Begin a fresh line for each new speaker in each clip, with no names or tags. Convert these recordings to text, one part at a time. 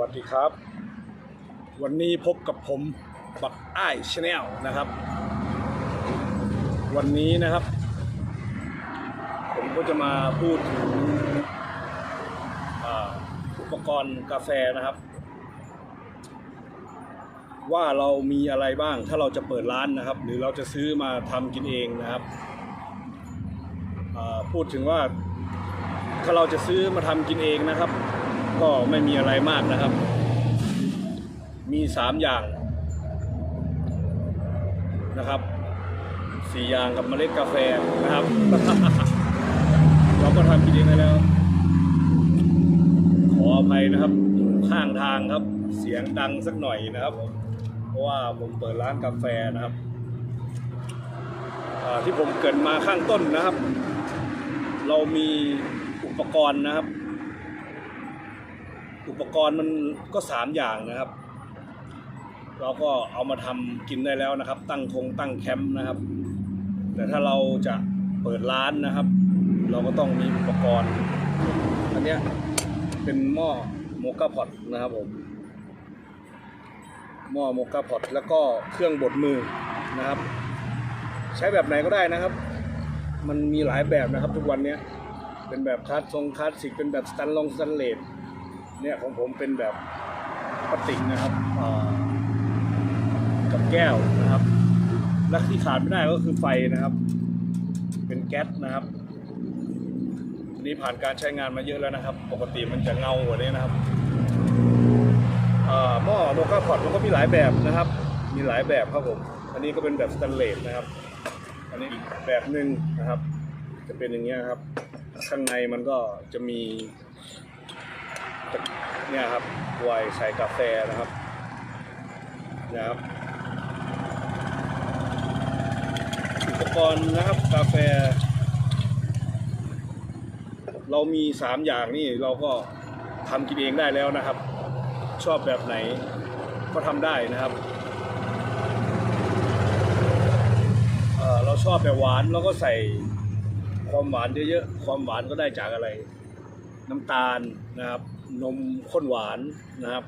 วัสดีครับ วันนี้พบกับผมบักอ้ายชาแนลนะครับ วันนี้นะครับ ผมก็จะมาพูดถึงอุปกรณ์กาแฟนะครับ ว่าเรามีอะไรบ้างถ้าเราจะเปิดร้านนะครับ หรือเราจะซื้อมาทำกินเองนะครับพูดถึงว่าถ้าเราจะซื้อมาทำกินเองนะครับ ก็ไม่มีอะไรมากนะครับ มีสามอย่างนะครับสี่อย่างกับเมล็ดกาแฟนะครับ เราก็ทำกินเองได้แล้ว ขออภัยนะครับอยู่ข้างทางครับ เสียงดังสักหน่อยนะครับผมเพราะว่าผมเปิดร้านกาแฟนะครับอ่าที่ผมเกริดมาข้างต้นนะครับ เรามีอุปกรณ์นะครับ อุปกรณ์มันก็สามอย่างนะครับ เราก็เอามาทำกินได้แล้วนะครับ ตั้งทงตั้งแคมป์นะครับ แต่ถ้าเราจะเปิดร้านนะครับ เราก็ต้องมีอุปกรณ์ อันนี้เป็นหม้อโมกาพอตนะครับผมหม้อโมกาพอตแล้วก็เครื่องบดมือนะครับ ใช้แบบไหนก็ได้นะครับ มันมีหลายแบบนะครับทุกวันนี้เป็นแบบคลาสทรงคลาสสิกเป็นแบบสแตนลองสแตนเลส เนี่ยของผมเป็นแบบพลาสติกนะครับกับแก้วนะครับและที่ขาดไม่ได้ก็คือไฟนะครับ เป็นแก๊สนะครับอันนี้ผ่านการใช้งานมาเยอะแล้วนะครับ ปกติมันจะเงากว่านี้นะครับหม้อโมกาพอตมันก็มีหลายแบบนะครับ มีหลายแบบครับผม อันนี้ก็เป็นแบบสแตนเลสนะครับ อันนี้อีกแบบหนึ่งนะครับ จะเป็นอย่างเงี้ยครับ ข้างในมันก็จะมี เนี่ยครับไวน์ใส่กาแฟนะครับนี่ยครับ อุปกรณ์นะครับกาแฟ เรามีสามอย่างนี่เราก็ทำกินเองได้แล้วนะครับ ชอบแบบไหนก็ทำได้นะครับเเราชอบแบบหวานเราก็ใส่ความหวานเยอะๆ ความหวานก็ได้จากอะไร น้ำตาลนะครับ นมข้นหวานนะครับ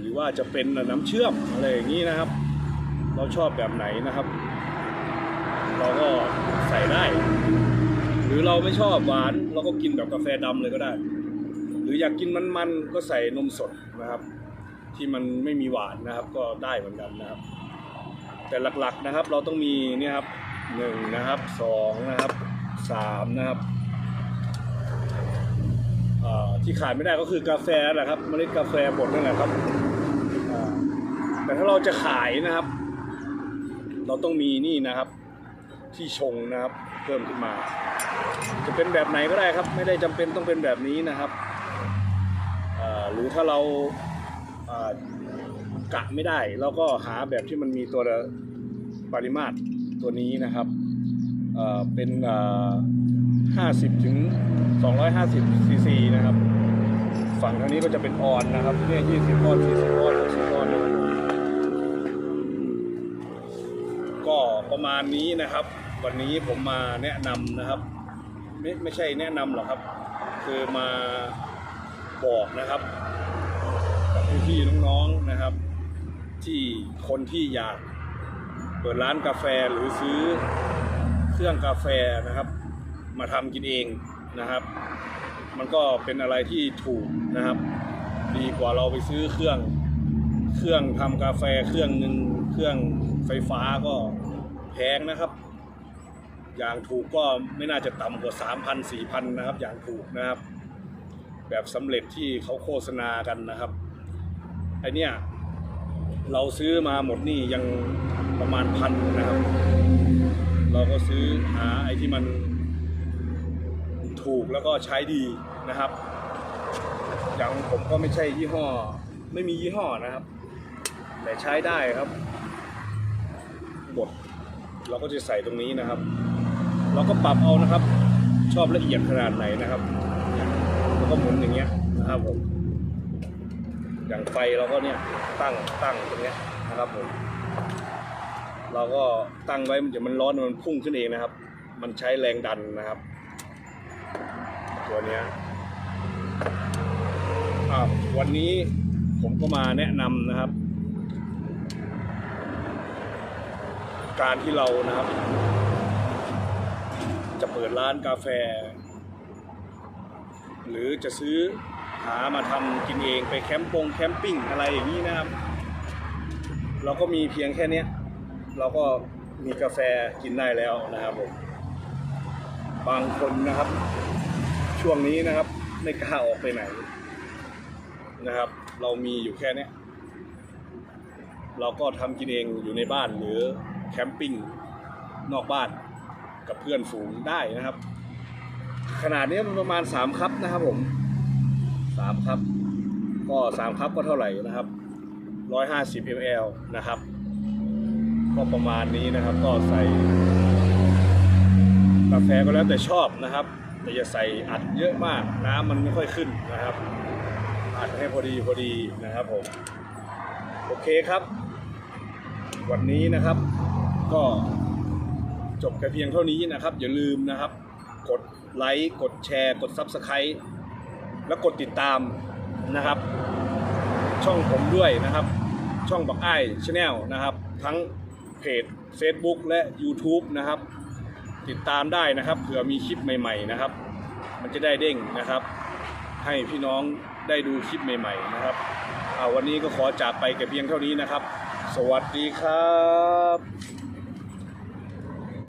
หรือว่าจะเป็นน้ำเชื่อมอะไรอย่างนี้นะครับ เราชอบแบบไหนนะครับ เราก็ใส่ได้ หรือเราไม่ชอบหวาน เราก็กินแบบกาแฟดำเลยก็ได้ หรืออยากกินมันๆก็ใส่นมสดนะครับ ที่มันไม่มีหวานนะครับ ก็ได้เหมือนกันนะครับ แต่หลักๆนะครับเราต้องมีนี่ครับหนึ่งนะครับสองนะครับสามนะครับ ที่ขาดไม่ได้ก็คือกาแฟแหละครับเมล็ดกาแฟบดนั่นแหละครับแต่ถ้าเราจะขายนะครับ เราต้องมีนี่นะครับ ที่ชงนะครับ เพิ่มขึ้นมา จะเป็นแบบไหนก็ได้ครับ ไม่ได้จำเป็นต้องเป็นแบบนี้นะครับหรือถ้าเรากะไม่ได้เราก็หาแบบที่มันมีตัวปริมาตรตัวนี้นะครับเอ่อเป็น อ่า50 ถึง 250ซีซีนะครับ ฝั่งทางนี้ก็จะเป็นออนนะครับเนี่ย20ออน40ออน60ออนนะครับก็ประมาณนี้นะครับ วันนี้ผมมาแนะนำนะครับ ไม่ไม่ใช่แนะนำหรอกครับ คือมาบอกนะครับกับพี่ๆน้องๆนะครับ ที่คนที่อยากเปิดร้านกาแฟหรือซื้อเครื่องกาแฟนะครับ มาทำกินเองนะครับ มันก็เป็นอะไรที่ถูกนะครับ ดีกว่าเราไปซื้อเครื่อง เครื่องทำกาแฟเครื่องหนึ่งเครื่องไฟฟ้าก็แพงนะครับ อย่างถูกก็ไม่น่าจะต่ำกว่า 3,000 4,000 นะครับ อย่างถูกนะครับ แบบสำเร็จที่เขาโฆษณากันนะครับไอเนี้ยเราซื้อมาหมดนี่ยังประมาณพันนะครับ เราก็ซื้อหาไอที่มัน ถูกแล้วก็ใช้ดีนะครับอย่างผมก็ไม่ใช่ยี่ห้อ ไม่มียี่ห้อนะครับ แต่ใช้ได้ครับบดเราก็จะใส่ตรงนี้นะครับ เราก็ปรับเอานะครับ ชอบละเอียดขนาดไหนนะครับแล้วก็หมุนอย่างเงี้ยนะครับผมอย่างไฟเราก็เนี่ยตั้งตั้งตรงเนี้ยนะครับผมเราก็ตั้งไว้เดี๋ยวมันร้อนมันพุ่งขึ้นเองนะครับ มันใช้แรงดันนะครับ ตัวเนี้ยวันนี้ผมก็มาแนะนำนะครับ การที่เรานะครับ จะเปิดร้านกาแฟ หรือจะซื้อหามาทำกินเองไปแคมป์ปงแคมปิ้งอะไรอย่างนี้นะครับ เราก็มีเพียงแค่นี้เราก็มีกาแฟกินได้แล้วนะครับผมบางคนนะครับ ช่วงนี้นะครับ ไม่กล้าออกไปไหนนะครับ เรามีอยู่แค่นี้เราก็ทำกินเองอยู่ในบ้านหรือแคมปิ้งนอกบ้านกับเพื่อนฝูงได้นะครับ ขนาดนี้มันประมาณ3คัพนะครับผม3คัพก็3คัพก็เท่าไหร่นะครับ150 ml นะครับ ก็ประมาณนี้นะครับก็ใส่กาแฟก็แล้วแต่ชอบนะครับ แต่อย่าใส่อัดเยอะมากน้ำมันไม่ค่อยขึ้นนะครับ อัดให้พอดีพอดีนะครับผมโอเคครับ วันนี้นะครับ ก็จบแค่เพียงเท่านี้นะครับ อย่าลืมนะครับ กดไลค์กดแชร์ กด Subscribe แล้วกดติดตามนะครับ ช่องผมด้วยนะครับ ช่องบักไอ้ชาแนลนะครับ ทั้งเพจ Facebook และ YouTube นะครับ ติดตามได้นะครับเผื่อมีคลิปใหม่ ๆนะครับ มันจะได้เด้งนะครับ ให้พี่น้องได้ดูคลิปใหม่ ๆ นะครับเอาวันนี้ก็ขอจากไปแต่เพียงเท่านี้นะครับ สวัสดีครับ